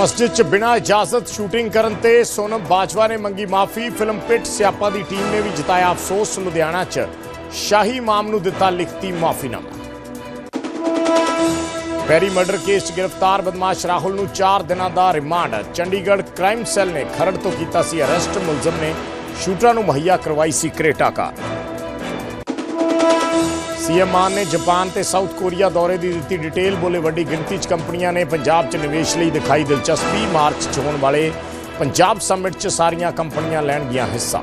ਮਸਜਿਦ 'ਚ ਬਿਨਾਂ ਇਜਾਜ਼ਤ ਸ਼ੂਟਿੰਗ ਕਰਨ ਤੇ ਸੋਨਮ ਬਾਜਵਾ ਨੇ ਮੰਗੀ ਮਾਫੀ। ਫਿਲਮ ਪਿੱਟ ਸਿਆਪਾ ਦੀ ਟੀਮ ਨੇ ਵੀ ਜਤਾਇਆ ਅਫਸੋਸ। ਲੁਧਿਆਣਾ 'ਚ ਸ਼ਾਹੀ ਮਾਮ ਨੂੰ ਦਿੱਤਾ ਲਿਖਤੀ ਮਾਫੀਨਾਮਾ। ਪੈਰੀ ਮਰਡਰ ਕੇਸ 'ਚ ਗ੍ਰਿਫਤਾਰ ਬਦਮਾਸ਼ ਰਾਹੁਲ ਨੂੰ 4 ਦਿਨਾਂ ਦਾ ਰਿਮਾਂਡ। ਚੰਡੀਗੜ੍ਹ ਕ੍ਰਾਈਮ ਸੈੱਲ ਨੇ ਖਰੜ ਤੋਂ ਕੀਤਾ ਸੀ ਅਰੈਸਟ। ਮੁਲਜ਼ਮ ਨੇ ਸ਼ੂਟਰਾਂ ਨੂੰ ਮੁਹੱਈਆ ਕਰਵਾਈ ਸੀ ਕਰੇਟਾ ਕਾਰ। ਸੀਐਮ ਮਾਨ ਨੇ ਜਾਪਾਨ ਤੇ ਸਾਊਥ ਕੋਰੀਆ ਦੌਰੇ ਦੀ ਦਿੱਤੀ ਡਿਟੇਲ ਬੋਲੇ ਵੱਡੀ ਗਿਣਤੀ 'ਚ ਕੰਪਨੀਆਂ ਨੇ ਪੰਜਾਬ 'ਚ ਨਿਵੇਸ਼ ਲਈ ਦਿਖਾਈ ਦਿਲਚਸਪੀ। ਮਾਰਚ 'ਚ ਹੋਣ ਵਾਲੇ ਪੰਜਾਬ ਸਮਿਟ 'ਚ ਸਾਰੀਆਂ ਕੰਪਨੀਆਂ ਲੈਣਗੀਆਂ ਹਿੱਸਾ।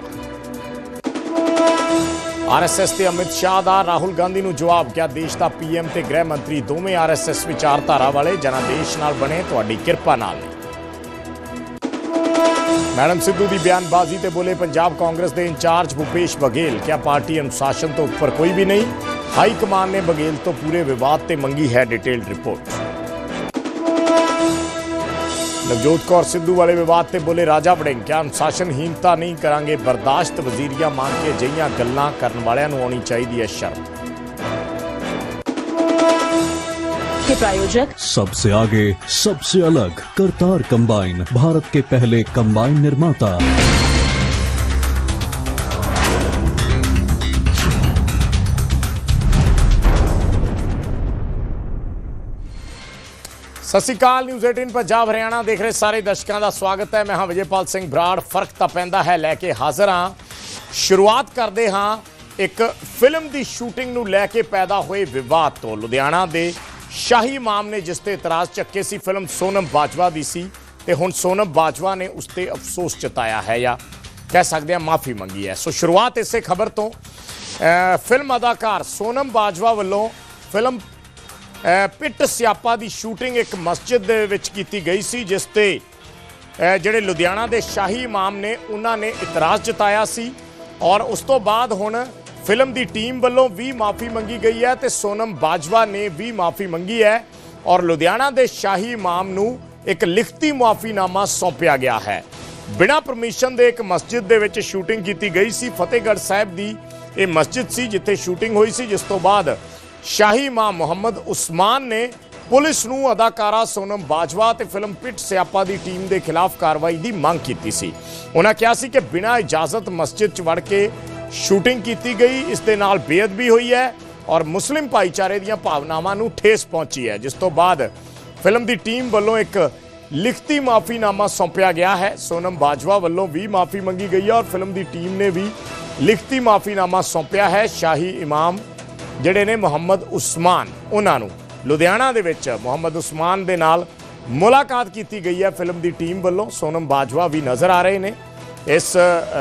ਆਰਐਸਐਸ ਤੇ ਅਮਿਤ ਸ਼ਾਹ ਦਾ, ਰਾਹੁਲ ਗਾਂਧੀ ਨੂੰ ਜਵਾਬ ਕਿਹਾ ਦੇਸ਼ ਦਾ ਪੀਐਮ ਤੇ ਗ੍ਰਹਿ ਮੰਤਰੀ। ਦੋਵੇਂ ਆਰਐਸਐਸ ਵਿਚਾਰਧਾਰਾ ਵਾਲੇ ਜਨਾਦੇਸ਼ ਨਾਲ ਬਣੇ, ਤੁਹਾਡੀ ਕਿਰਪਾ ਨਾਲ। ਮੈਡਮ ਸਿੱਧੂ ਦੀ ਬਿਆਨਬਾਜ਼ੀ ਤੇ ਬੋਲੇ ਪੰਜਾਬ ਕਾਂਗਰਸ ਦੇ ਇੰਚਾਰਜ ਭੁਪੇਸ਼ ਬਘੇਲ ਕਿਹਾ ਪਾਰਟੀ ਅਨੁਸ਼ਾਸਨ ਤੋਂ ਉੱਪਰ ਕੋਈ ਵੀ ਨਹੀਂ? ਹਾਈ ਕਮਾਨ ਨੇ ਬਘੇਲ ਤੋਂ ਪੂਰੇ ਵਿਵਾਦ ਤੇ ਮੰਗੀ ਹੈ ਡਿਟੇਲਡ ਰਿਪੋਰਟ ਨਵਜੋਤ ਕੌਰ ਸਿੱਧੂ ਵਾਲੇ ਵਿਵਾਦ ਤੇ ਬੋਲੇ ਰਾਜਾ ਵੜਿੰਗ ਕਿਹਾ ਅਨੁਸ਼ਾਸਨਹੀਨਤਾ ਨਹੀਂ ਕਰਾਂਗੇ ਬਰਦਾਸ਼ਤ ਵਜ਼ੀਰੀਆਂ ਮੰਗ ਕੇ ਅਜਿਹੀਆਂ ਗੱਲਾਂ ਕਰਨ ਵਾਲਿਆਂ ਨੂੰ ਆਉਣੀ ਚਾਹੀਦੀ ਹੈ ਸ਼ਰਮ के प्रायोजक सबसे आगे सबसे अलग करतार कंबाइन भारत के पहले कंबाइन निर्माता ਸਤਿ ਸ਼੍ਰੀ ਅਕਾਲ ਨਿਊਜ਼ 18 ਪੰਜਾਬ, ਹਰਿਆਣਾ ਦੇਖ ਰਹੇ ਸਾਰੇ ਦਰਸ਼ਕਾਂ ਦਾ ਸਵਾਗਤ ਹੈ। ਮੈਂ ਹਾਂ ਵਿਜੇਪਾਲ ਸਿੰਘ ਬਰਾੜ, ਫ਼ਰਕ ਤਾਂ ਪੈਂਦਾ ਹੈ, ਲੈ ਕੇ ਹਾਜ਼ਰ ਹਾਂ। ਸ਼ੁਰੂਆਤ ਕਰਦੇ ਹਾਂ, ਇੱਕ ਫਿਲਮ ਦੀ ਸ਼ੂਟਿੰਗ ਨੂੰ ਲੈ ਕੇ ਪੈਦਾ ਹੋਏ ਵਿਵਾਦ ਤੋਂ। ਲੁਧਿਆਣਾ ਦੇ ਸ਼ਾਹੀ ਇਮਾਮ ਨੇ ਜਿਸ ਤੇ ਇਤਰਾਜ਼ ਚੱਕੇ ਸੀ, ਫਿਲਮ ਸੋਨਮ ਬਾਜਵਾ ਦੀ ਸੀ, ਤੇ ਹੁਣ ਸੋਨਮ ਬਾਜਵਾ ਨੇ ਉਸ ਤੇ ਅਫਸੋਸ ਜਤਾਇਆ ਹੈ ਜਾਂ ਕਹਿ ਸਕਦੇ ਹਾਂ ਮਾਫੀ ਮੰਗੀ ਹੈ। ਸੋ ਸ਼ੁਰੂਆਤ ਇਸੇ ਖਬਰ ਤੋਂ ਫਿਲਮ ਅਦਾਕਾਰ ਸੋਨਮ ਬਾਜਵਾ ਵੱਲੋਂ ਫਿਲਮ ਪਿੱਟ ਸਿਆਪਾ ਦੀ ਸ਼ੂਟਿੰਗ ਇੱਕ ਮਸਜਿਦ ਦੇ ਵਿੱਚ ਕੀਤੀ ਗਈ ਸੀ, ਜਿਸ ਤੇ ਜਿਹੜੇ ਲੁਧਿਆਣਾ ਦੇ ਸ਼ਾਹੀ ਇਮਾਮ ਨੇ, ਉਹਨਾਂ ਨੇ ਇਤਰਾਜ਼ ਜਤਾਇਆ ਸੀ। ਔਰ ਉਸ ਤੋਂ ਬਾਅਦ ਹੁਣ ਫਿਲਮ ਦੀ ਟੀਮ ਵੱਲੋਂ ਵੀ ਮਾਫੀ ਮੰਗੀ ਗਈ ਹੈ ਤੇ ਸੋਨਮ ਬਾਜਵਾ ਨੇ ਵੀ ਮਾਫੀ ਮੰਗੀ ਹੈ। ਔਰ ਲੁਧਿਆਣਾ ਦੇ ਸ਼ਾਹੀ ਇਮਾਮ ਨੂੰ ਇੱਕ ਲਿਖਤੀ ਮਾਫੀਨਾਮਾ ਸੌਂਪਿਆ ਗਿਆ ਹੈ। ਬਿਨਾਂ ਪਰਮਿਸ਼ਨ ਦੇ ਇੱਕ ਮਸਜਿਦ ਦੇ ਵਿੱਚ ਸ਼ੂਟਿੰਗ ਕੀਤੀ ਗਈ ਸੀ। ਫਤਿਹਗੜ੍ਹ ਸਾਹਿਬ ਦੀ ਇਹ ਮਸਜਿਦ ਸੀ, ਜਿੱਥੇ ਸ਼ੂਟਿੰਗ ਹੋਈ ਸੀ, ਜਿਸ ਤੋਂ ਬਾਅਦ ਸ਼ਾਹੀ ਇਮਾਮ ਮੁਹੰਮਦ ਉਸਮਾਨ ਨੇ ਪੁਲਿਸ ਨੂੰ ਅਦਾਕਾਰਾ ਸੋਨਮ ਬਾਜਵਾ ਤੇ ਫਿਲਮ ਪਿੱਟ ਸਿਆਪਾ ਦੀ ਟੀਮ ਦੇ ਖਿਲਾਫ ਕਾਰਵਾਈ ਦੀ ਮੰਗ ਕੀਤੀ ਸੀ। ਉਹਨਾਂ ਕਿਹਾ ਸੀ ਕਿ ਬਿਨਾਂ ਇਜਾਜ਼ਤ ਮਸਜਿਦ 'ਚ ਵੜ ਕੇ ਸ਼ੂਟਿੰਗ ਕੀਤੀ ਗਈ, ਇਸ ਦੇ ਨਾਲ ਬੇਅਦਬੀ ਹੋਈ ਹੈ ਔਰ ਮੁਸਲਿਮ ਭਾਈਚਾਰੇ ਦੀਆਂ ਭਾਵਨਾਵਾਂ ਨੂੰ ਠੇਸ ਪਹੁੰਚੀ ਹੈ। ਜਿਸ ਤੋਂ ਬਾਅਦ ਫਿਲਮ ਦੀ ਟੀਮ ਵੱਲੋਂ ਇੱਕ ਲਿਖਤੀ ਮਾਫੀਨਾਮਾ ਸੌਂਪਿਆ ਗਿਆ ਹੈ। ਸੋਨਮ ਬਾਜਵਾ ਵੱਲੋਂ ਵੀ ਮਾਫੀ ਮੰਗੀ ਗਈ ਹੈ ਔਰ ਫਿਲਮ ਦੀ ਟੀਮ ਨੇ ਵੀ ਲਿਖਤੀ ਮਾਫੀਨਾਮਾ ਸੌਂਪਿਆ ਹੈ। ਸ਼ਾਹੀ ਇਮਾਮ ਜਿਹੜੇ ਨੇ ਮੁਹੰਮਦ ਉਸਮਾਨ, ਉਹਨਾਂ ਨੂੰ। ਲੁਧਿਆਣਾ ਦੇ ਵਿੱਚ ਮੁਹੰਮਦ ਉਸਮਾਨ ਦੇ ਨਾਲ ਮੁਲਾਕਾਤ ਕੀਤੀ ਗਈ ਹੈ ਫਿਲਮ ਦੀ ਟੀਮ ਵੱਲੋਂ। ਸੋਨਮ ਬਾਜਵਾ ਵੀ ਨਜ਼ਰ ਆ ਰਹੇ ਨੇ ਇਸ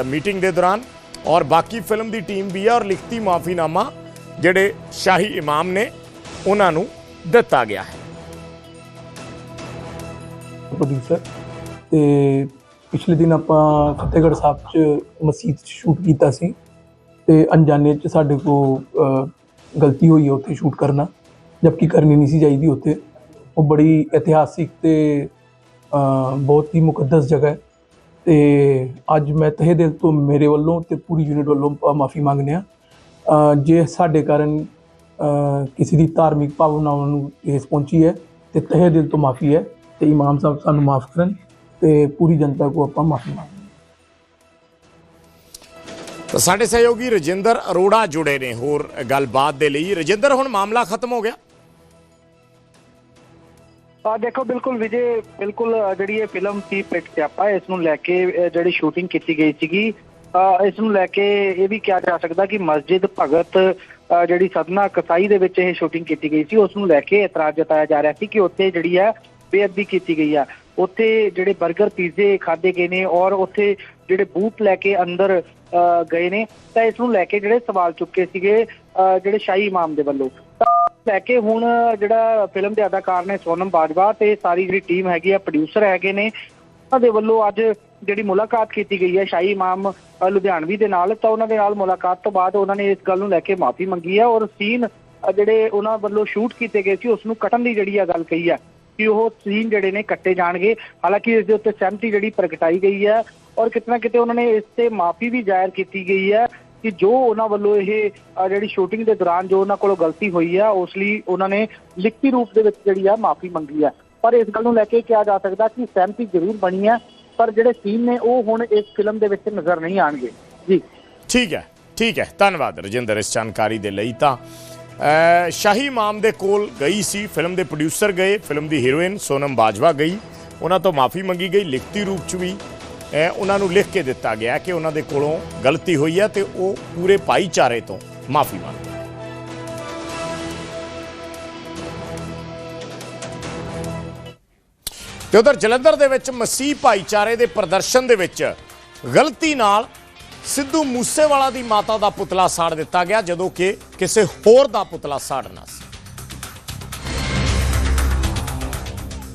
ਮੀਟਿੰਗ ਦੇ ਦੌਰਾਨ। ਔਰ ਬਾਕੀ ਫਿਲਮ ਦੀ ਟੀਮ ਵੀ ਹੈ ਔਰ ਲਿਖਤੀ ਮਾਫੀਨਾਮਾ ਜਿਹੜੇ ਸ਼ਾਹੀ ਇਮਾਮ ਨੇ, ਉਹਨਾਂ ਨੂੰ ਦਿੱਤਾ ਗਿਆ ਹੈ। ਪ੍ਰੋਡਿਊਸਰ ਤੇ ਪਿਛਲੇ ਦਿਨ ਆਪਾਂ ਫਤਿਹਗੜ੍ਹ ਸਾਹਿਬ 'ਚ ਮਸਜਿਦ 'ਚ ਸ਼ੂਟ ਕੀਤਾ ਸੀ। ਤੇ ਅਣਜਾਣੇ 'ਚ ਸਾਡੇ ਕੋ ਗਲਤੀ ਹੋਈ ਹੈ ਉੱਥੇ ਸ਼ੂਟ ਕਰਨਾ, ਜਦਕਿ ਕਰਨੀ ਨਹੀਂ ਸੀ ਚਾਹੀਦੀ ਉੱਥੇ। ਉਹ ਬੜੀ ਇਤਿਹਾਸਿਕ ਤੇ ਬਹੁਤ ਹੀ ਮੁਕੱਦਸ ਜਗ੍ਹਾ ਹੈ। ਤੇ ਅੱਜ ਮੈਂ ਤਹਿ ਦਿਲ ਤੋਂ ਮੇਰੇ ਵੱਲੋਂ ਤੇ ਪੂਰੀ ਯੂਨਿਟ ਵੱਲੋਂ ਮਾਫੀ ਮੰਗਦੇ ਆ ਜੇ ਸਾਡੇ ਕਾਰਨ ਕਿਸੇ ਦੀ ਧਾਰਮਿਕ ਭਾਵਨਾਵਾਂ ਨੂੰ ਠੇਸ ਪਹੁੰਚੀ ਹੈ, ਤੇ ਤਹਿ ਦਿਲ ਤੋਂ ਮਾਫੀ ਹੈ, ਤੇ ਇਮਾਮ ਸਾਹਿਬ ਸਾਨੂੰ ਮਾਫ ਕਰਨ, ਤੇ ਪੂਰੀ ਜਨਤਾ ਕੋ ਆਪਾਂ ਮਾਫੀ ਮੰਗਦੇ ਤਾਂ ਸਾਡੇ ਸਹਿਯੋਗੀ ਰਜਿੰਦਰ ਅਰੋੜਾ ਜੁੜੇ ਨੇ ਹੋਰ ਗੱਲਬਾਤ ਦੇ ਲਈ। ਰਜਿੰਦਰ ਹੁਣ ਮਾਮਲਾ ਖਤਮ ਹੋ ਗਿਆ? ਆ ਦੇਖੋ ਬਿਲਕੁਲ ਵਿਜੇ ਬਿਲਕੁਲ ਜਿਹੜੀ ਇਹ ਫਿਲਮ ਸੀ ਪਿੱਟ ਸਿਆਪਾ ਇਸ ਨੂੰ ਲੈ ਕੇ ਜਿਹੜੀ ਸ਼ੂਟਿੰਗ ਕੀਤੀ ਗਈ ਸੀਗੀ ਅ, ਇਸ ਨੂੰ ਲੈ ਕੇ ਇਹ ਵੀ ਕਿਹਾ ਜਾ ਸਕਦਾ ਕਿ ਮਸਜਿਦ ਭਗਤ ਜਿਹੜੀ ਸਦਨਾ ਕਸਾਈ ਦੇ ਵਿੱਚ ਇਹ ਸ਼ੂਟਿੰਗ ਕੀਤੀ ਗਈ ਸੀ ਉਸ ਨੂੰ ਲੈ ਕੇ ਇਤਰਾਜ਼ ਜਤਾਇਆ ਜਾ ਰਿਹਾ ਸੀ ਕਿ ਉੱਥੇ ਜਿਹੜੀ ਹੈ ਬੇਅਦਬੀ ਕੀਤੀ ਗਈ ਆ। ਉੱਥੇ ਜਿਹੜੇ 버ਗਰ ਪੀਜ਼ੇ ਖਾਦੇ ਗਏ ਨੇ ਔਰ ਉੱਥੇ ਜਿਹੜੇ ਬੂਟ ਲੈ ਕੇ ਅੰਦਰ ਅ, ਗਏ ਨੇ ਤਾਂ ਇਸ ਨੂੰ ਲੈ ਕੇ ਜਿਹੜੇ ਸਵਾਲ ਚੁੱਕੇ ਸੀਗੇ ਅ, ਜਿਹੜੇ ਸ਼ਾਹੀ ਇਮਾਮ ਦੇ ਵੱਲੋਂ। ਤਾਂ ਲੈ ਕੇ ਹੁਣ ਜਿਹੜਾ ਫਿਲਮ ਦੇ ਅਦਾਕਾਰ ਨੇ ਸੋਨਮ ਬਾਜਵਾ ਤੇ ਸਾਰੀ ਜਿਹੜੀ ਟੀਮ ਹੈਗੀ ਆ ਪ੍ਰੋਡਿਊਸਰ ਹੈਗੇ ਨੇ ਉਹਨਾਂ ਦੇ ਵੱਲੋਂ ਅੱਜ ਜਿਹੜੀ ਮੁਲਾਕਾਤ ਕੀਤੀ ਗਈ ਹੈ ਸ਼ਾਹੀ ਇਮਾਮ ਲੁਧਿਆਣਵੀ ਦੇ ਨਾਲ ਤਾਂ ਉਹਨਾਂ ਦੇ ਨਾਲ ਮੁਲਾਕਾਤ ਤੋਂ ਬਾਅਦ ਉਹਨਾਂ ਨੇ ਇਸ ਗੱਲ ਨੂੰ ਲੈ ਕੇ ਮਾਫੀ ਮੰਗੀ ਹੈ ਔਰ ਸੀਨ ਜਿਹੜੇ ਉਹਨਾਂ ਵੱਲੋਂ ਸ਼ੂਟ ਕੀਤੇ ਗਏ ਸੀ ਉਸ ਨੂੰ ਕੱਟਣ ਦੀ ਜਿਹੜੀ ਆ ਗੱਲ ਕਹੀ ਹੈ ਕਿ ਉਹ ਸੀਨ ਜਿਹੜੇ ਨੇ ਕੱਟੇ ਜਾਣਗੇ। ਹਾਲਾਂਕਿ ਇਸ ਦੇ ਉੱਤੇ ਸਹਿਮਤੀ ਜਿਹੜੀ ਪ੍ਰਗਟਾਈ ਗਈ ਹੈ ਔਰ ਕਿਤਨਾ ਕਿਤੇ ਉਹਨਾਂ ਨੇ ਇਸ ਤੇ ਮਾਫੀ ਵੀ ਜ਼ਾਹਿਰ ਕੀਤੀ ਗਈ ਹੈ ਕਿ ਜੋ ਉਹਨਾਂ ਵੱਲੋਂ ਇਹ ਜਿਹੜੀ ਸ਼ੂਟਿੰਗ ਦੇ ਦੌਰਾਨ ਜੋ ਉਹਨਾਂ ਕੋਲੋਂ ਗਲਤੀ ਹੋਈ ਹੈ, ਉਸ ਲਈ ਉਹਨਾਂ ਨੇ ਲਿਖਤੀ ਰੂਪ ਦੇ ਵਿੱਚ ਜਿਹੜੀ ਆ ਮਾਫੀ ਮੰਗੀ ਹੈ। ਪਰ ਇਸ ਗੱਲ ਨੂੰ ਲੈ ਕੇ ਕਿਹਾ ਜਾ ਸਕਦਾ ਕਿ ਸਹਿਮਤੀ ਜ਼ਰੂਰ ਬਣੀ ਹੈ, ਪਰ ਜਿਹੜੇ ਸੀਨ ਨੇ ਉਹ ਹੁਣ ਇਸ ਫਿਲਮ ਦੇ ਵਿੱਚ ਨਜ਼ਰ ਨਹੀਂ ਆਣਗੇ। ਜੀ। ਠੀਕ ਹੈ ਠੀਕ ਹੈ। ਧੰਨਵਾਦ ਰਜਿੰਦਰ ਇਸ ਜਾਣਕਾਰੀ ਦੇ ਲਈ ਤਾਂ। ਸ਼ਾਹੀ ਮਾਮ ਦੇ ਕੋਲ ਗਈ ਸੀ, ਫਿਲਮ ਦੇ ਪ੍ਰੋਡਿਊਸਰ ਗਏ, ਫਿਲਮ ਦੀ ਹੀਰੋਇਨ ਸੋਨਮ ਬਾਜਵਾ ਗਈ। ਉਹਨਾਂ ਤੋਂ ਮਾਫੀ ਮੰਗੀ ਗਈ, ਲਿਖਤੀ ਰੂਪ ਚ ਵੀ। ਉਹਨਾਂ ਨੂੰ ਲਿਖ ਕੇ ਦਿੱਤਾ ਗਿਆ ਕਿ ਉਹਨਾਂ ਦੇ ਕੋਲੋਂ ਗਲਤੀ ਹੋਈ ਹੈ ਤੇ ਉਹ ਪੂਰੇ ਭਾਈਚਾਰੇ ਤੋਂ ਮਾਫੀ ਮੰਗਦੇ ਤੇ ਉਧਰ ਜਲੰਧਰ ਦੇ ਵਿੱਚ ਮਸੀਹ ਭਾਈਚਾਰੇ ਦੇ ਪ੍ਰਦਰਸ਼ਨ ਦੇ ਵਿੱਚ ਗਲਤੀ ਨਾਲ ਸਿੱਧੂ ਮੂਸੇਵਾਲਾ ਦੀ ਮਾਤਾ ਦਾ ਪੁਤਲਾ ਸਾੜ ਦਿੱਤਾ ਗਿਆ, ਜਦੋਂ ਕਿ ਕਿਸੇ ਹੋਰ ਦਾ ਪੁਤਲਾ ਸਾੜਨਾ ਸੀ।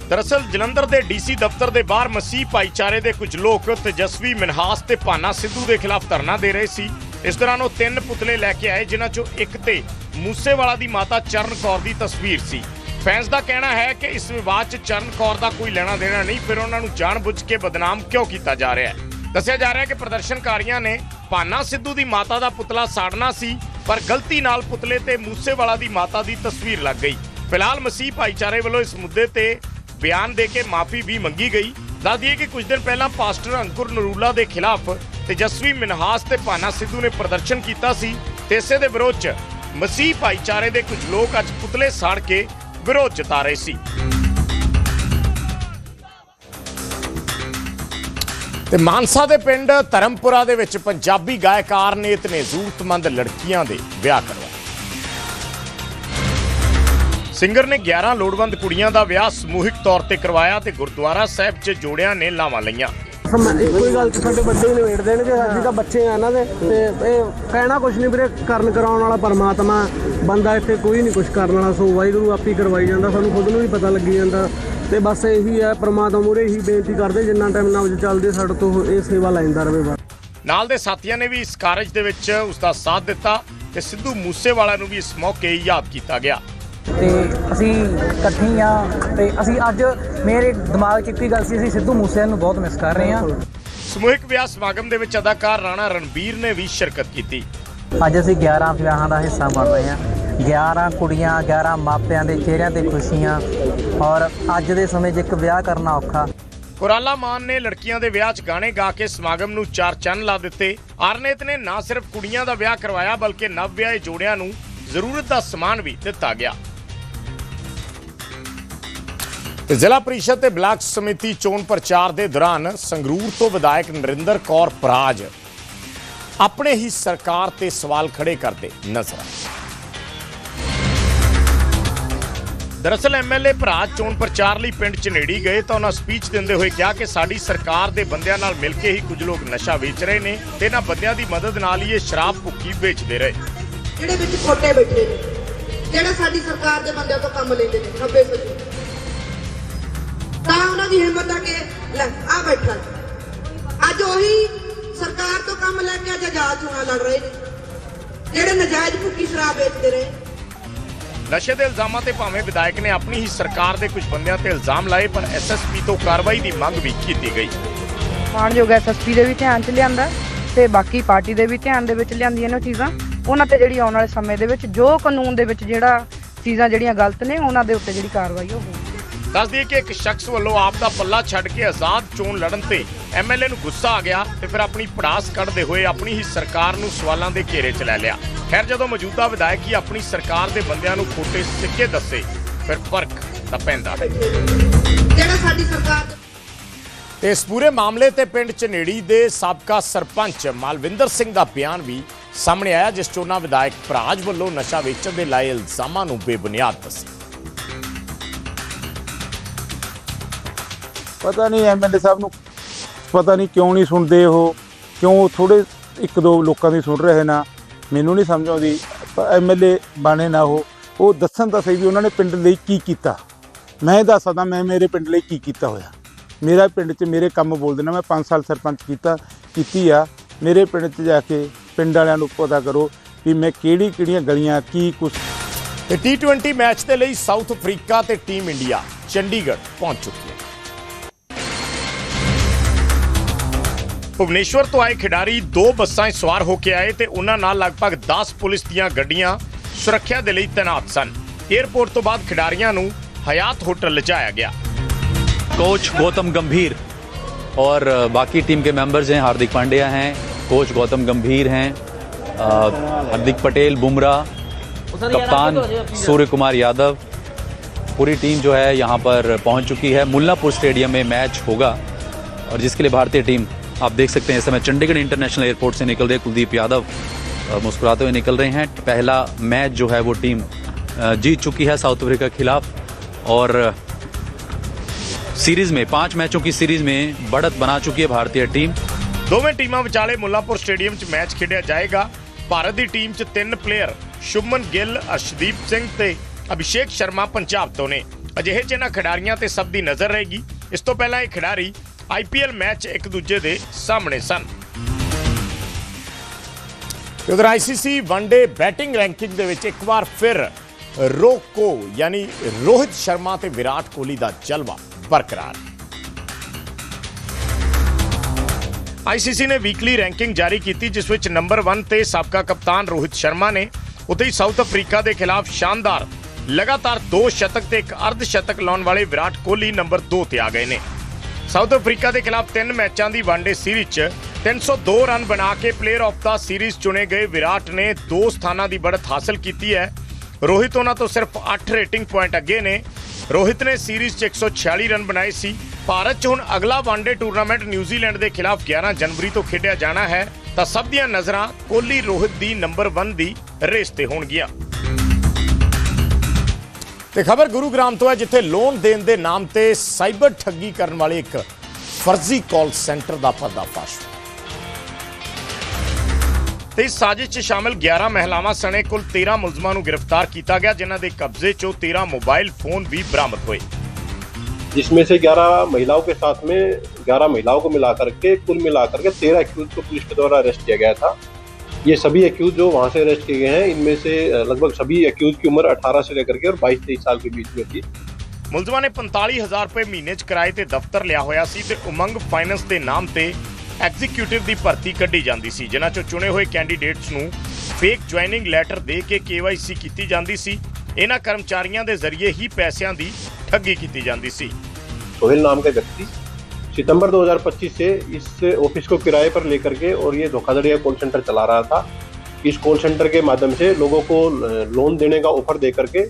ਦਰਅਸਲ ਜਲੰਧਰ ਦੇ ਡੀਸੀ ਦਫ਼ਤਰ ਦੇ ਬਾਹਰ ਮਸੀਹ ਭਾਈਚਾਰੇ ਦੇ ਕੁਝ ਲੋਕ ਤੇਜਸਵੀ ਮਿਨਹਾਸ ਤੇ ਭਾਨਾ ਸਿੱਧੂ ਦੇ ਖਿਲਾਫ ਧਰਨਾ ਦੇ ਰਹੇ ਸੀ। ਇਸ ਦੌਰਾਨ ਉਹ ਤਿੰਨ ਪੁਤਲੇ ਲੈ ਕੇ ਆਏ, ਜਿਨ੍ਹਾਂ ਚੋਂ ਇੱਕ ਤੇ ਮੂਸੇਵਾਲਾ ਦੀ ਮਾਤਾ ਚਰਨ ਕੌਰ ਦੀ ਤਸਵੀਰ ਸੀ। ਫੈਨਸ ਦਾ ਕਹਿਣਾ ਹੈ ਕਿ ਇਸ ਵਿਵਾਦ 'ਚ ਚਰਨ ਕੌਰ ਦਾ ਕੋਈ ਲੈਣਾ ਦੇਣਾ ਨਹੀਂ, ਫਿਰ ਉਹਨਾਂ ਨੂੰ ਜਾਣਬੁੱਝ ਕੇ ਬਦਨਾਮ ਕਿਉਂ ਕੀਤਾ ਜਾ ਰਿਹਾ ਹੈ? ਦੱਸਿਆ ਜਾ ਰਿਹਾ ਹੈ ਕਿ ਪ੍ਰਦਰਸ਼ਨਕਾਰੀਆਂ ਨੇ ਭਾਨਾ ਸਿੱਧੂ ਦੀ ਮਾਤਾ ਦਾ ਪੁਤਲਾ ਸਾੜਨਾ ਸੀ, ਪਰ ਗਲਤੀ ਨਾਲ ਪੁਤਲੇ ਤੇ ਮੂਸੇਵਾਲਾ ਦੀ ਮਾਤਾ ਦੀ ਤਸਵੀਰ ਲੱਗ ਗਈ। ਫਿਲਹਾਲ ਮਸੀਹ ਭਾਈਚਾਰੇ ਵੱਲੋਂ ਇਸ ਮੁੱਦੇ ਤੇ ਬਿਆਨ ਦੇ ਕੇ ਮਾਫੀ ਵੀ ਮੰਗੀ ਗਈ। ਦੱਸ ਦਈਏ ਕਿ ਕੁਝ ਦਿਨ ਪਹਿਲਾਂ ਪਾਸਟਰ ਅੰਕੁਰ ਨਰੂਲਾ ਦੇ ਖਿਲਾਫ ਤੇਜਸਵੀ ਮਿਨਹਾਸ ਤੇ ਭਾਨਾ ਸਿੱਧੂ ਨੇ ਪ੍ਰਦਰਸ਼ਨ ਕੀਤਾ ਸੀ ਤੇ ਇਸੇ ਦੇ ਵਿਰੋਧ 'ਚ ਮਸੀਹ ਭਾਈਚਾਰੇ ਦੇ ਕੁਝ ਲੋਕ ਅੱਜ ਪੁਤਲੇ ਸਾੜ ਕੇ ਵਿਰੋਧ ਜਤਾ ਰਹੇ ਸੀ। ਤੇ ਮਾਨਸਾ ਦੇ ਪਿੰਡ ਧਰਮਪੁਰਾ ਦੇ ਵਿੱਚ ਪੰਜਾਬੀ ਗਾਇਕਾਰ ਨੇਤ ਨੇ ਜ਼ਰੂਰਤਮੰਦ ਲੜਕੀਆਂ ਦੇ ਵਿਆਹ ਕਰਵਾਏ। ਸਿੰਗਰ ਨੇ 11 ਲੋੜਵੰਦ ਕੁੜੀਆਂ ਦਾ ਵਿਆਹ ਸਮੂਹਿਕ ਤੌਰ ਤੇ ਕਰਵਾਇਆ ਤੇ ਗੁਰਦੁਆਰਾ ਸਾਹਿਬ 'ਚ ਜੋੜਿਆਂ ਨੇ ਲਾਵਾਂ ਲਈਆਂ। ਸਮ- ਗੱਲ ਸਾਡੇ ਵੱਡੇ ਹੀ ਨਿਬੇੜ ਦੇਣਗੇ, ਅਸੀਂ ਤਾਂ ਬੱਚੇ ਆ ਇਹਨਾਂ ਦੇ, ਤੇ ਇਹ ਕਹਿਣਾ ਕੁਛ ਨਹੀਂ ਵੀਰੇ, ਕਰਨ ਕਰਾਉਣ ਵਾਲਾ ਪਰਮਾਤਮਾ, ਬੰਦਾ ਇੱਥੇ ਕੋਈ ਨਹੀਂ ਕੁਛ ਕਰਨ ਵਾਲਾ, ਸੋ ਵਾਹਿਗੁਰੂ ਆਪੀ ਕਰਵਾਈ ਜਾਂਦਾ, ਸਾਨੂੰ ਖੁਦ ਨੂੰ ਵੀ ਪਤਾ ਲੱਗੀ ਜਾਂਦਾ। ਤੇ ਬਸ ਇਹੀ ਹੈ ਪਰਮਾਤਮਾ ਮੂਹਰੇ ਇਹੀ ਬੇਨਤੀ ਕਰਦੇ ਜਿੰਨਾ ਟਾਈਮ ਨਬਜ ਚੱਲਦੇ ਸਾਡੇ ਤੋਂ ਇਹ ਸੇਵਾ ਲੈਂਦਾ ਰਵੇ ਬਸ। ਨਾਲ ਦੇ ਸਾਥੀਆਂ ਨੇ ਵੀ ਇਸ ਕਾਰਜ ਦੇ ਵਿੱਚ ਉਸ ਦਾ ਸਾਥ ਦਿੱਤਾ ਤੇ ਸਿੱਧੂ ਮੂਸੇਵਾਲਾ ਨੂੰ ਵੀ ਇਸ ਮੌਕੇ ਯਾਦ ਕੀਤਾ ਗਿਆ। ਤੇ ਅਸੀਂ ਇਕੱਠੀ ਆ ਤੇ ਅਸੀਂ ਅੱਜ ਮੇਰੇ ਦਿਮਾਗ 'ਚ ਇੱਕ ਹੀ ਗੱਲ ਸੀ ਅਸੀਂ ਸਿੱਧੂ ਮੂਸੇਵਾਲੇ ਨੂੰ ਬਹੁਤ ਮਿਸ ਕਰ ਰਹੇ ਹਾਂ। ਸਮੂਹਿਕ ਵਿਆਹ ਸਮਾਗਮ ਦੇ ਵਿੱਚ ਅਦਾਕਾਰ ਰਾਣਾ ਰਣਬੀਰ ਨੇ ਵੀ ਸ਼ਿਰਕਤ ਕੀਤੀ। ਅੱਜ ਅਸੀਂ 11 ਵਿਆਹਾਂ ਦਾ ਹਿੱਸਾ ਬਣ ਰਹੇ ਹਾਂ। 11 ਕੁੜੀਆਂ 11 ਮਾਪਿਆਂ ਦੇ ਚਿਹਰਿਆਂ ਤੇ ਖੁਸ਼ੀਆਂ ਔਰ ਅੱਜ ਦੇ ਸਮੇਂ 'ਚ ਇੱਕ ਵਿਆਹ ਕਰਨਾ ਔਖਾ। ਕੁਰਾਲਾ ਮਾਨ ਨੇ ਲੜਕੀਆਂ ਦੇ ਵਿਆਹ 'ਚ ਗਾਣੇ ਗਾ ਕੇ ਸਮਾਗਮ ਨੂੰ ਚਾਰ ਚੰਨ ਲਾ ਦਿੱਤੇ। ਆਰਨੇਤ ਨੇ ਨਾ ਸਿਰਫ ਕੁੜੀਆਂ ਦਾ ਵਿਆਹ ਕਰਵਾਇਆ, ਬਲਕਿ ਨਵ ਵਿਆਹੇ ਜੋੜਿਆਂ ਨੂੰ ਜ਼ਰੂਰਤ ਦਾ ਸਮਾਨ ਵੀ ਦਿੱਤਾ ਗਿਆ। ਜ਼ਿਲ੍ਹਾ ਪ੍ਰੀਸ਼ਦ ਤੇ ਬਲਾਕ ਸਮਿਤੀ ਚੋਣ ਪ੍ਰਚਾਰ ਦੇ ਦੌਰਾਨ ਸੰਗਰੂਰ ਤੋਂ ਵਿਧਾਇਕ ਨਰਿੰਦਰ ਕੌਰ ਪਰਾਜ ਆਪਣੇ ਹੀ ਸਰਕਾਰ ਤੇ ਸਵਾਲ ਖੜੇ ਕਰਦੇ ਨਜ਼ਰ ਆਏ। ਦਰਅਸਲ ਐਮਐਲਏ ਭਰਾ ਚੋਣ ਪ੍ਰਚਾਰ ਲਈ ਪਿੰਡ ਚਨੇੜੀ ਗਏ ਤਾਂ ਉਹਨਾਂ ਸਪੀਚ ਦਿੰਦੇ ਹੋਏ ਕਿਹਾ ਕਿ ਸਾਡੀ ਸਰਕਾਰ ਦੇ ਬੰਦਿਆਂ ਨਾਲ ਮਿਲ ਕੇ ਹੀ ਕੁਝ ਲੋਕ ਨਸ਼ਾ ਵੇਚ ਰਹੇ ਨੇ ਤੇ ਇਹਨਾਂ ਬੰਦਿਆਂ ਦੀ ਮਦਦ ਨਾਲ ਹੀ ਇਹ ਸ਼ਰਾਬ ਭੁੱਕੀ ਵੇਚਦੇ ਰਹੇ। ਜਿਹੜੇ ਵਿੱਚ ਖੋਟੇ ਬੈਠੇ ਨੇ, ਜਿਹੜੇ ਸਾਡੀ ਸਰਕਾਰ ਦੇ ਬੰਦਿਆਂ ਤੋਂ ਕੰਮ ਲੈਂਦੇ ਨੇ, ਖੱਬੇ ਸੱਜੇ। ਤਾਂ ਉਹਨਾਂ ਦੀ ਹਿੰਮਤ ਆ ਕਿ ਲੈ ਆ ਬੈਠਾ ਅੱਜ ਉਹੀ ਸਰਕਾਰ ਤੋਂ ਕੰਮ ਲੈ ਕੇ ਅੱਜ ਆਜ਼ਾਦ ਚੋਣਾਂ ਲੜ ਰਹੇ ਨੇ। ਜਿਹੜੇ ਨਜਾਇਜ਼ ਭੁੱਕੀ ਸ਼ਰਾਬ ਵੇਚਦੇ ਰਹੇ ਨਸ਼ੇ ਦੇ ਇਲਜ਼ਾਮਾਂ ਤੇ ਭਾਵੇਂ ਵਿਧਾਇਕ ਨੇ ਆਪਣੀ ਹੀ ਸਰਕਾਰ ਦੇ ਕੁਝ ਬੰਦਿਆਂ ਤੇ ਇਲਜ਼ਾਮ ਲਾਏ, ਪਰ ਐਸਐਸਪੀ ਤੋਂ ਕਾਰਵਾਈ ਦੀ ਮੰਗ ਵੀ ਕੀਤੀ ਗਈ। ਮਾਣਯੋਗ ਐਸਐਸਪੀ ਦੇ ਵੀ ਧਿਆਨ 'ਚ ਲਿਆਂਦਾ ਤੇ ਬਾਕੀ ਪਾਰਟੀ ਦੇ ਵੀ ਧਿਆਨ ਦੇ ਵਿੱਚ ਲਿਆਂਦੀਆਂ ਨੇ ਉਹ ਚੀਜ਼ਾਂ। ਉਹਨਾਂ ਤੇ ਜਿਹੜੀ ਆਉਣ ਵਾਲੇ ਸਮੇਂ ਦੇ ਵਿੱਚ ਜੋ ਕਾਨੂੰਨ ਦੇ ਵਿੱਚ ਜਿਹੜਾ ਚੀਜ਼ਾਂ ਜਿਹੜੀਆਂ ਗਲਤ ਨੇ, ਉਹਨਾਂ ਦੇ ਉੱਤੇ ਜਿਹੜੀ ਕਾਰਵਾਈ ਉਹ ਹੋਊਗੀ। ਦੱਸ ਦਈਏ ਕਿ ਇੱਕ ਸ਼ਖਸ ਵੱਲੋਂ ਆਪ ਦਾ ਪੱਲਾ ਛੱਡ ਕੇ ਆਜ਼ਾਦ ਚੋਣ ਲੜਨ ਤੇ ਐਮਐਲਏ ਨੂੰ ਗੁੱਸਾ ਆ ਗਿਆ ਤੇ ਫਿਰ ਆਪਣੀ ਪੜਾਸ ਕੱਢਦੇ ਹੋਏ ਆਪਣੀ ਹੀ ਸਰਕਾਰ ਨੂੰ ਸਵਾਲਾਂ ਦੇ ਘੇਰੇ 'ਚ ਲੈ ਲਿਆ। ਖੈਰ ਜਦੋਂ ਮੌਜੂਦਾ ਵਿਧਾਇਕ ਹੀ ਆਪਣੀ ਸਰਕਾਰ ਦੇ ਬੰਦਿਆਂ ਨੂੰ ਖੋਟੇ ਸਿੱਕੇ ਦੱਸੇ ਫਿਰ ਫ਼ਰਕ ਤਾਂ ਪੈਂਦਾ ਜਿਹੜਾ ਸਾਡੀ ਸਰਕਾਰ ਇਸ ਪੂਰੇ ਮਾਮਲੇ ਤੇ ਪਿੰਡ ਚਨੇੜੀ ਦੇ ਸਾਬਕਾ ਸਰਪੰਚ ਮਾਲਵਿੰਦਰ ਸਿੰਘ ਦਾ ਬਿਆਨ ਵੀ ਸਾਹਮਣੇ ਆਇਆ ਜਿਸ 'ਚ ਉਹਨਾਂ ਵਿਧਾਇਕ ਭਰਾਜ ਵੱਲੋਂ ਨਸ਼ਾ ਵੇਚਣ ਦੇ ਲਾਏ ਇਲਜ਼ਾਮਾਂ ਨੂੰ ਬੇਬੁਨਿਆਦ ਦੱਸਿਆ। ਪਤਾ ਨਹੀਂ ਐਮਐਲਏ ਸਾਹਿਬ ਨੂੰ, ਪਤਾ ਨਹੀਂ ਕਿਉਂ ਨਹੀਂ ਸੁਣਦੇ ਉਹ, ਕਿਉਂ ਥੋੜੇ ਇੱਕ ਦੋ ਲੋਕਾਂ ਦੀ ਸੁਣ ਰਹੇ ਨਾ, ਮੈਨੂੰ ਨਹੀਂ ਸਮਝ ਆਉਂਦੀ ਐਮਐਲਏ ਬਾਣੇ ਨਾ ਉਹ ਉਹ ਦੱਸਣ ਤਾਂ ਸਹੀ ਵੀ ਉਹਨਾਂ ਨੇ ਪਿੰਡ ਲਈ ਕੀ ਕੀਤਾ। ਮੈਂ ਦੱਸ ਸਕਦਾ, ਮੈਂ ਮੇਰੇ ਪਿੰਡ ਲਈ ਕੀ ਕੀਤਾ ਹੋਇਆ। ਮੇਰਾ ਪਿੰਡ 'ਚ ਮੇਰੇ ਕੰਮ ਬੋਲਦੇ ਨਾ ਮੈਂ 5 ਸਾਲ ਸਰਪੰਚ ਕੀਤਾ, ਕੀਤੀ ਆ। ਮੇਰੇ ਪਿੰਡ 'ਚ ਜਾ ਕੇ ਪਿੰਡ ਵਾਲਿਆਂ ਨੂੰ ਪਤਾ ਕਰੋ ਵੀ ਮੈਂ ਕਿਹੜੀ ਕਿਹੜੀਆਂ ਗਲੀਆਂ, ਕੀ ਕੁਛ। ਤੇ T20 ਮੈਚ ਦੇ ਲਈ ਸਾਊਥ ਅਫਰੀਕਾ ਤੇ ਟੀਮ ਇੰਡੀਆ ਚੰਡੀਗੜ੍ਹ ਪਹੁੰਚ ਚੁੱਕੀ ਹੈ। भुवनेश्वर तो आए खिडारी दो बसा सवार होकर आए तो उन्होंने लगभग दस पुलिस ਲਗਭਗ सुरक्षा ਪੁਲਿਸ ਦੀਆਂ ਗੱਡੀਆਂ ਸੁਰੱਖਿਆ ਦੇ ਲਈ ਤਾਇਨਾਤ ਸਨ हयात होटल ले जाया गया। कोच गौतम गंभीर और बाकी टीम के मैंबर्स हैं हार्दिक पांड्या हैं कोच गौतम गंभीर हैं हार्दिक पटेल बुमराह कप्तान सूर्य कुमार यादव पूरी टीम जो है यहाँ पर पहुँच चुकी है। मुल्लापुर स्टेडियम में मैच होगा और जिसके लिए भारतीय टीम आप देख सकते हैं इस समय चंडीगढ़ इंटरनेशनल एयरपोर्ट से निकल रहे कुलदीप यादव अ, मुस्कुराते हुए निकल रहे हैं पहला मैच जो है वो टीम अ, जीत चुकी है साउथ अफ्रीका के खिलाफ और अ, सीरीज में पांच मैचों की सीरीज में बढ़त बना चुकी है भारतीय टीम ਦੋਵੇਂ ਟੀਮਾਂ ਵਿਚਾਲੇ ਮੁੱਲਾਪੁਰ ਸਟੇਡੀਅਮ 'ਚ ਮੈਚ ਖੇਡਿਆ ਜਾਏਗਾ ਭਾਰਤ ਦੀ ਟੀਮ 'ਚ ਤਿੰਨ ਪਲੇਅਰ ਸ਼ੁਭਮਨ ਗਿੱਲ ਅਰਸ਼ਦੀਪ ਸਿੰਘ ਤੇ ਅਭਿਸ਼ੇਕ ਸ਼ਰਮਾ ਪੰਜਾਬ ਤੋਂ ਨੇ ਅਜਿਹੇ 'ਚ ਇਹਨਾਂ ਖਿਡਾਰੀਆਂ ਤੇ ਸਭ ਦੀ ਨਜ਼ਰ ਰਹੇਗੀ ਇਸ ਤੋਂ ਪਹਿਲਾਂ ਇਹ ਖਿਡਾਰੀ ਆਈਪੀਐਲ ਮੈਚ ਇੱਕ ਦੂਜੇ ਦੇ ਸਾਹਮਣੇ ਸਨ। ਉਧਰ ਆਈਸੀਸੀ ਵਨਡੇ ਬੈਟਿੰਗ ਰੈਂਕਿੰਗ ਦੇ ਵਿੱਚ ਇੱਕ ਵਾਰ ਫਿਰ ਰੋਕੋ ਯਾਨੀ ਰੋਹਿਤ ਸ਼ਰਮਾ ਤੇ ਵਿਰਾਟ ਕੋਹਲੀ ਦਾ ਜਲਵਾ ਬਰਕਰਾਰ। ਆਈਸੀਸੀ ਨੇ ਵੀਕਲੀ ਰੈਂਕਿੰਗ ਜਾਰੀ ਕੀਤੀ ਜਿਸ ਵਿੱਚ ਨੰਬਰ 1 ਤੇ ਸਾਬਕਾ ਕਪਤਾਨ ਰੋਹਿਤ ਸ਼ਰਮਾ ਨੇ ਉੱਥੇ ਹੀ ਸਾਊਥ ਅਫਰੀਕਾ ਦੇ ਖਿਲਾਫ ਸ਼ਾਨਦਾਰ ਲਗਾਤਾਰ ਦੋ ਸ਼ਤਕ ਤੇ ਇੱਕ ਅਰਧ ਸ਼ਤਕ ਲਾਉਣ ਵਾਲੇ ਵਿਰਾਟ ਕੋਹਲੀ ਨੰਬਰ 2 ਤੇ ਆ ਗਏ ਨੇ। ਸਾਊਥ ਅਫਰੀਕਾ ਦੇ ਖਿਲਾਫ ਤਿੰਨ ਮੈਚਾਂ ਦੀ ਵਨਡੇ ਸੀਰੀਜ਼ 'ਚ 302 ਰਨ ਬਣਾ ਕੇ ਪਲੇਅਰ ਆਫ ਦਾ ਸੀਰੀਜ਼ ਚੁਣੇ ਗਏ ਵਿਰਾਟ ਨੇ ਦੋ ਸਥਾਨਾਂ ਦੀ ਬੜਤ ਹਾਸਲ ਕੀਤੀ ਹੈ। ਰੋਹਿਤ ਉਹਨਾਂ ਤੋਂ ਸਿਰਫ 8 ਰੇਟਿੰਗ ਪੁਆਇੰਟ ਅੱਗੇ ਨੇ। ਰੋਹਿਤ ਨੇ ਸੀਰੀਜ਼ 'ਚ 146 ਰਨ ਬਣਾਏ ਸੀ। ਭਾਰਤ 'ਚ ਹੁਣ ਅਗਲਾ ਵਨਡੇ ਟੂਰਨਾਮੈਂਟ ਨਿਊਜ਼ੀਲੈਂਡ ਦੇ ਖਿਲਾਫ 11 ਜਨਵਰੀ ਤੋਂ ਖੇਡਿਆ ਜਾਣਾ ਹੈ। ਤਾਂ ਸਭ ਦੀਆਂ ਨਜ਼ਰਾਂ ਕੋਹਲੀ ਰੋਹਿਤ ਦੀ ਨੰਬਰ 1 ਦੀ ਰੇਸ ਤੇ ਹੋਣਗੀਆਂ। ਤੇ ਖਬਰ ਗੁਰੂਗ੍ਰਾਮ ਤੋਂ ਹੈ ਜਿੱਥੇ ਲੋਨ ਦੇਣ ਦੇ ਨਾਮ ਤੇ ਸਾਈਬਰ ਠੱਗੀ ਕਰਨ ਵਾਲੇ ਇੱਕ ਫਰਜ਼ੀ ਕਾਲ ਸੈਂਟਰ ਦਾ ਪਰਦਾਫਾਸ਼ ਤੇ ਇਸ ਸਾਜ਼ਿਸ਼ 'ਚ ਸ਼ਾਮਲ 11 ਮਹਿਲਾਵਾਂ ਸਣੇ ਕੁੱਲ 13 ਮੁਲਜ਼ਮਾਂ ਨੂੰ ਗ੍ਰਿਫਤਾਰ ਕੀਤਾ ਗਿਆ ਜਿਨ੍ਹਾਂ ਦੇ ਕਬਜ਼ੇ 'ਚੋਂ 13 ਮੋਬਾਈਲ ਫੋਨ ਵੀ ਬਰਾਮਦ ਹੋਏ जिसमें से 11 महिलाओं के साथ में 11 महिलाओं को मिला करके कुल मिलाकर के 13 एक्यूज को पुलिस के द्वारा अरेस्ट किया गया था ये सभी एक्यूज जो वहां से अरेस्ट किए गए हैं इनमें से लगभग सभी एक्यूज की उम्र 18 से लेकर के और 22 तेईस साल के बीच में थी ਮੁਲਜ਼ਮਾਂ ਨੇ 45000 ਰੁਪਏ ਮਹੀਨੇ 'ਚ ਕਿਰਾਏ ਤੇ ਦਫ਼ਤਰ ਲਿਆ ਹੋਇਆ ਸੀ ਤੇ ਉਮੰਗ ਫਾਈਨੈਂਸ ਦੇ ਨਾਮ ਤੇ ਐਗਜ਼ੀਕਿਊਟਿਵ ਦੀ ਭਰਤੀ ਕੱਢੀ ਜਾਂਦੀ ਸੀ ਜਿਨ੍ਹਾਂ 'ਚੋਂ ਚੁਣੇ ਹੋਏ ਕੈਂਡੀਡੇਟਸ ਨੂੰ ਫੇਕ ਜੁਆਇਨਿੰਗ ਲੈਟਰ ਦੇ ਕੇ ਕੇਵਾਈਸੀ ਕੀਤੀ ਜਾਂਦੀ ਸੀ ਇਹਨਾਂ ਕਰਮਚਾਰੀਆਂ ਦੇ ਜ਼ਰੀਏ ਹੀ ਪੈਸਿਆਂ ਦੀ ਠੱਗੀ ਕੀਤੀ ਜਾਂਦੀ ਸੀ सोहेल नाम का व्यक्ति सितंबर 2025 से इस ऑफिस को किराए पर लेकर के और ये धोखाधड़ी का कॉल सेंटर चला रहा था इस कॉल सेंटर के माध्यम से लोगों को लोन देने का ऑफर दे करके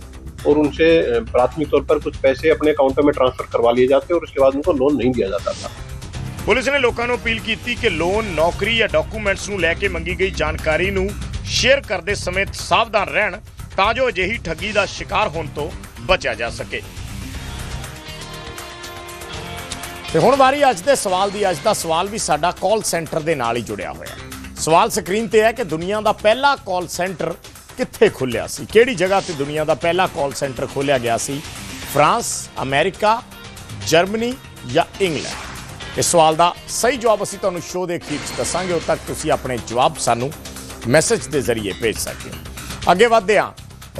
और उनसे प्राथमिक तौर पर कुछ पैसे अपने अकाउंट में ट्रांसफर करवा लिए जाते और उसके बाद उनको लोन नहीं दिया जाता था ਪੁਲਿਸ ਨੇ ਲੋਕਾਂ ਨੂੰ ਅਪੀਲ ਕੀਤੀ ਕਿ ਲੋਨ ਨੌਕਰੀ ਜਾਂ ਡਾਕੂਮੈਂਟਸ ਨੂੰ ਲੈ ਕੇ ਮੰਗੀ ਗਈ ਜਾਣਕਾਰੀ ਨੂੰ ਸ਼ੇਅਰ ਕਰਦੇ ਸਮੇਂ ਸਾਵਧਾਨ ਰਹਿਣ ਤਾਂ ਜੋ ਅਜਿਹੀ ਠੱਗੀ ਦਾ ਸ਼ਿਕਾਰ ਹੋਣ ਤੋਂ ਬਚਿਆ ਜਾ ਸਕੇ ਤੇ ਹੁਣ ਵਾਰੀ ਅੱਜ ਦੇ ਸਵਾਲ ਦੀ, ਅੱਜ ਦਾ ਸਵਾਲ ਵੀ ਸਾਡਾ ਕਾਲ ਸੈਂਟਰ ਦੇ ਨਾਲ ਹੀ ਜੁੜਿਆ ਹੋਇਆ। ਸਵਾਲ ਸਕਰੀਨ ਤੇ ਹੈ ਕਿ ਦੁਨੀਆ ਦਾ ਪਹਿਲਾ ਕਾਲ ਸੈਂਟਰ ਕਿੱਥੇ ਖੁੱਲਿਆ ਸੀ? ਕਿਹੜੀ ਜਗ੍ਹਾ ਤੇ ਦੁਨੀਆ ਦਾ ਪਹਿਲਾ ਕਾਲ ਸੈਂਟਰ ਖੋਲਿਆ ਗਿਆ ਸੀ? ਫਰਾਂਸ, ਅਮਰੀਕਾ, ਜਰਮਨੀ ਜਾਂ ਇੰਗਲੈਂਡ? ਇਸ ਸਵਾਲ ਦਾ ਸਹੀ ਜਵਾਬ ਅਸੀਂ ਤੁਹਾਨੂੰ ਸ਼ੋਅ ਦੇ ਅਖੀਰ 'ਚ ਦੱਸਾਂਗੇ, ਉਦੋਂ ਤੱਕ ਤੁਸੀਂ ਆਪਣੇ ਜਵਾਬ ਸਾਨੂੰ ਮੈਸੇਜ ਦੇ ਜ਼ਰੀਏ ਭੇਜ ਸਕਦੇ ਹੋ। ਅੱਗੇ ਵਧਦੇ ਹਾਂ।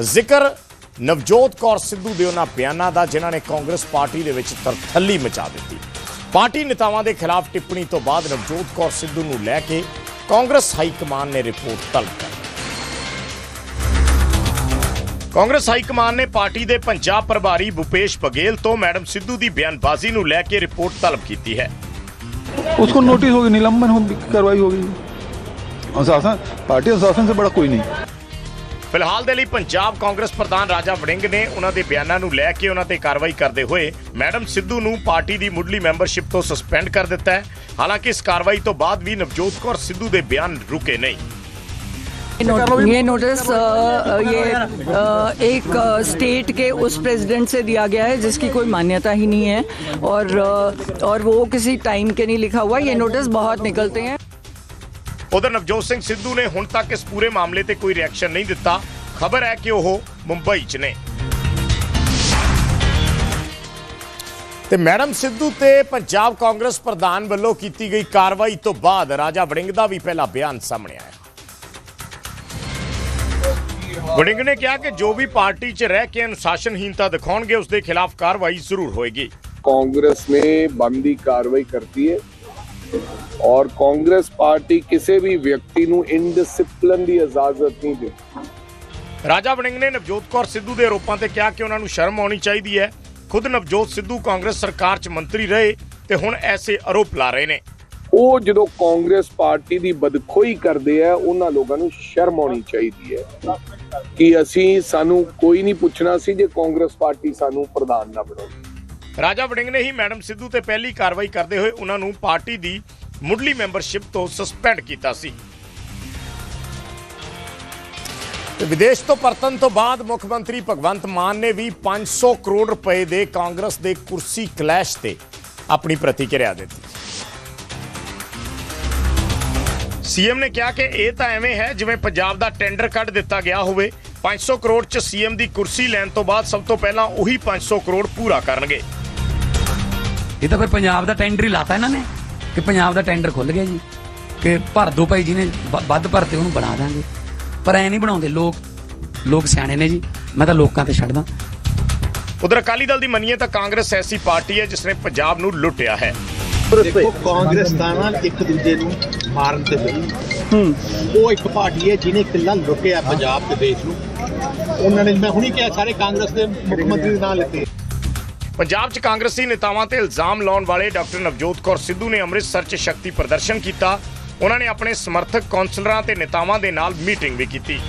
ਜ਼ਿਕਰ ਨਵਜੋਤ ਕੌਰ ਸਿੱਧੂ ਦੇ ਉਹਨਾਂ ਬਿਆਨਾਂ ਦਾ, ਜਿਨ੍ਹਾਂ ਨੇ ਕਾਂਗਰਸ ਪਾਰਟੀ ਦੇ ਵਿੱਚ ਤਰਥੱਲੀ ਮਚਾ ਦਿੱਤੀ। ਪਾਰਟੀ ਨੇਤਾਵਾਂ ਦੇ ਖਿਲਾਫ ਟਿੱਪਣੀ ਤੋਂ ਬਾਅਦ ਨਵਜੋਤ ਕੌਰ ਸਿੱਧੂ ਨੂੰ ਲੈ ਕੇ ਕਾਂਗਰਸ ਹਾਈ ਕਮਾਨ ਨੇ ਰਿਪੋਰਟ ਤਲਬ ਕਰ ਲਈ ਕਾਂਗਰਸ ਹਾਈ ਕਮਾਨ ਨੇ ਪਾਰਟੀ ਦੇ ਪੰਜਾਬ ਪ੍ਰਭਾਰੀ ਭੁਪੇਸ਼ ਬਗੇਲ ਤੋਂ ਮੈਡਮ ਸਿੱਧੂ ਦੀ ਬਿਆਨਬਾਜ਼ੀ ਨੂੰ ਲੈ ਕੇ ਰਿਪੋਰਟ ਤਲਬ ਕੀਤੀ ਹੈ उसको नोटिस होगी निलंबन होगी कार्रवाई होगी अनुशासन पार्टी अनुशासन से बड़ा कोई नहीं ਫਿਲਹਾਲ ਦੇ ਲਈ ਪੰਜਾਬ ਕਾਂਗਰਸ ਪ੍ਰਧਾਨ ਰਾਜਾ ਵੜਿੰਗ ਨੇ ਉਹਨਾਂ ਦੇ ਬਿਆਨਾਂ ਨੂੰ ਲੈ ਕੇ ਉਹਨਾਂ ਤੇ ਕਾਰਵਾਈ ਕਰਦੇ ਹੋਏ ਮੈਡਮ ਸਿੱਧੂ ਨੂੰ ਪਾਰਟੀ ਦੀ ਮੁੱਢਲੀ ਮੈਂਬਰਸ਼ਿਪ ਤੋਂ ਸਸਪੈਂਡ ਕਰ ਦਿੱਤਾ ਹੈ ਹਾਲਾਂਕਿ ਇਸ ਕਾਰਵਾਈ ਤੋਂ ਬਾਅਦ ਵੀ ਨਵਜੋਤ ਕੌਰ ਸਿੱਧੂ ਦੇ ਬਿਆਨ ਰੁਕੇ ਨਹੀਂ ये नोटिस अ, ये अ, एक अ, स्टेट के उस प्रेसिडेंट से दिया गया है जिसकी कोई मान्यता ही नहीं है और अ, और वो किसी टाइम के नहीं लिखा हुआ ये नोटिस बहुत निकलते हैं ਉਧਰ ਨਵਜੋਤ ਸਿੰਘ ਸਿੱਧੂ ਨੇ ਹੁਣ ਤੱਕ ਇਸ ਪੂਰੇ ਮਾਮਲੇ ਤੇ ਕੋਈ ਰਿਐਕਸ਼ਨ ਨਹੀਂ ਦਿੱਤਾ। ਖਬਰ ਹੈ ਕਿ ਉਹ ਮੁੰਬਈ 'ਚ ਨੇ। ਤੇ ਮੈਡਮ ਸਿੱਧੂ ਤੇ ਪੰਜਾਬ ਕਾਂਗਰਸ ਪ੍ਰਧਾਨ ਵੱਲੋਂ ਕੀਤੀ ਗਈ ਕਾਰਵਾਈ ਤੋਂ ਬਾਅਦ ਰਾਜਾ ਵੜਿੰਗ ਦਾ ਵੀ ਪਹਿਲਾ ਬਿਆਨ ਸਾਹਮਣੇ ਆਇਆ। ਵੜਿੰਗ ਨੇ ਕਿਹਾ ਕਿ ਜੋ ਵੀ ਪਾਰਟੀ 'ਚ ਰਹਿ ਕੇ ਅਨੁਸ਼ਾਸਨਹੀਨਤਾ ਦਿਖਾਉਣਗੇ, ਉਸ ਦੇ ਖਿਲਾਫ ਕਾਰਵਾਈ ਜ਼ਰੂਰ ਹੋਏਗੀ। ਕਾਂਗਰਸ ਨੇ ਬੰਦੀ ਕਾਰਵਾਈ ਕਰਤੀ ਹੈ। ਔਰ ਕਾਂਗਰਸ ਪਾਰਟੀ ਕਿਸੇ ਵੀ ਵਿਅਕਤੀ ਨੂੰ ਇਨਡਿਸਪਲਿਨ ਦੀ ਇਜਾਜ਼ਤ ਨਹੀਂ ਦੇ ਰਾਜਾ ਵੜਿੰਗ ਨੇ ਨਵਜੋਤ ਕੌਰ ਸਿੱਧੂ ਦੇ ਆਰੋਪਾਂ ਤੇ ਕਿਹਾ ਕਿ ਉਹਨਾਂ ਨੂੰ ਸ਼ਰਮ ਆਉਣੀ ਚਾਹੀਦੀ ਹੈ। ਖੁਦ ਨਵਜੋਤ ਸਿੱਧੂ ਕਾਂਗਰਸ ਸਰਕਾਰ 'ਚ ਮੰਤਰੀ ਰਹੇ ਤੇ ਹੁਣ ਐਸੇ ਆਰੋਪ ਲਾ ਰਹੇ ਨੇ। ਉਹ ਜਦੋਂ ਕਾਂਗਰਸ ਪਾਰਟੀ ਦੀ ਬਦਖੋਈ ਕਰਦੇ ਆ ਉਹਨਾਂ ਲੋਕਾਂ ਨੂੰ ਸ਼ਰਮ ਆਉਣੀ ਚਾਹੀਦੀ ਹੈ ਕਿ ਅਸੀਂ ਸਾਨੂੰ ਕੋਈ ਨਹੀਂ ਪੁੱਛਣਾ ਸੀ ਜੇ ਕਾਂਗਰਸ ਪਾਰਟੀ ਸਾਨੂੰ ਪ੍ਰਧਾਨ ਨਾ ਬਣਾਉਂਦੀ। ਰਾਜਾ ਵੜਿੰਗ ਨੇ ਹੀ ਮੈਡਮ ਸਿੱਧੂ ਤੇ ਪਹਿਲੀ ਕਾਰਵਾਈ ਕਰਦੇ ਹੋਏ ਉਹਨਾਂ ਨੂੰ ਪਾਰਟੀ ਦੀ ਮੁੱਢਲੀ ਮੈਂਬਰਸ਼ਿਪ ਤੋਂ ਸਸਪੈਂਡ ਕੀਤਾ ਸੀ। ਤੇ ਵਿਦੇਸ਼ ਤੋਂ ਪਰਤਨ ਤੋਂ ਬਾਅਦ ਮੁੱਖ ਮੰਤਰੀ ਭਗਵੰਤ ਮਾਨ ਨੇ ਵੀ 500 ਕਰੋੜ ਰੁਪਏ ਦੇ ਕਾਂਗਰਸ ਦੇ ਕੁਰਸੀ ਕਲੈਸ਼ ਤੇ ਆਪਣੀ ਪ੍ਰਤੀਕਿਰਿਆ ਦਿੱਤੀ। ਸੀਐਮ ਨੇ ਕਿਹਾ ਕਿ ਇਹ ਤਾਂ ਐਵੇਂ ਹੈ ਜਿਵੇਂ ਪੰਜਾਬ ਦਾ ਟੈਂਡਰ ਕੱਢ ਦਿੱਤਾ ਗਿਆ ਹੋਵੇ। 500 ਕਰੋੜ ਚ ਸੀਐਮ ਦੀ ਕੁਰਸੀ ਲੈਣ ਤੋਂ ਬਾਅਦ ਸਭ ਤੋਂ ਪਹਿਲਾਂ ਉਹੀ 500 ਕਰੋੜ ਪੂਰਾ ਕਰਨਗੇ। ਇਹ ਤਾਂ ਫਿਰ ਪੰਜਾਬ ਦਾ ਟੈਂਡਰ ਹੀ ਲਾਤਾ ਇਹਨਾਂ ਨੇ ਕਿ ਪੰਜਾਬ ਦਾ ਟੈਂਡਰ ਖੁੱਲ ਗਿਆ ਜੀ ਕਿ ਭਰ ਦੋ ਭਾਈ ਜੀ ਨੇ ਵੱਧ ਭਰਤੇ ਉਹਨੂੰ ਬਣਾ ਦਾਂਗੇ। ਪਰ ਐ ਨਹੀਂ ਬਣਾਉਂਦੇ ਲੋਕ ਲੋਕ ਸਿਆਣੇ ਨੇ ਜੀ ਮੈਂ ਤਾਂ ਲੋਕਾਂ ਤੇ ਛੱਡਦਾ। ਉਧਰ ਅਕਾਲੀ ਦਲ ਦੀ ਮੰਨੀਏ ਤਾਂ ਕਾਂਗਰਸ ਐਸੀ ਪਾਰਟੀ ਹੈ ਜਿਸ ਨੇ ਪੰਜਾਬ ਨੂੰ ਲੁੱਟਿਆ ਹੈ। ਦੇਖੋ ਕਾਂਗਰਸ ਦਾ ਨਾਲ ਇੱਕ ਦੂਜੇ ਨੂੰ ਮਾਰਨ ਤੇ ਹੂੰ। ਉਹ ਇੱਕ ਪਾਰਟੀ ਹੈ ਜਿਹਨੇ ਕਿੱਲਾ ਲੁੱਟਿਆ ਪੰਜਾਬ ਤੇ ਦੇਸ਼ ਨੂੰ। ਉਹਨਾਂ ਨੇ ਮੈਂ ਹੁਣੀ ਕਿਹਾ ਸਾਰੇ ਕਾਂਗਰਸ ਦੇ ਮੁੱਖ ਮੰਤਰੀ ਦੇ ਨਾਂ ਲਿੱਤੇ। ਪੰਜਾਬ 'ਚ ਕਾਂਗਰਸੀ ਨੇਤਾਵਾਂ ਤੇ ਇਲਜ਼ਾਮ ਲਾਉਣ ਵਾਲੇ ਡਾਕਟਰ ਨਵਜੋਤ ਕੌਰ ਸਿੱਧੂ ਨੇ ਅੰਮ੍ਰਿਤਸਰ 'ਚ ਸ਼ਕਤੀ ਪ੍ਰਦਰਸ਼ਨ ਕੀਤਾ। ਉਹਨਾਂ ਨੇ ਆਪਣੇ ਸਮਰਥਕ ਕੌਂਸਲਰਾਂ ਤੇ ਨੇਤਾਵਾਂ ਦੇ ਨਾਲ ਮੀਟਿੰਗ ਵੀ ਕੀਤੀ।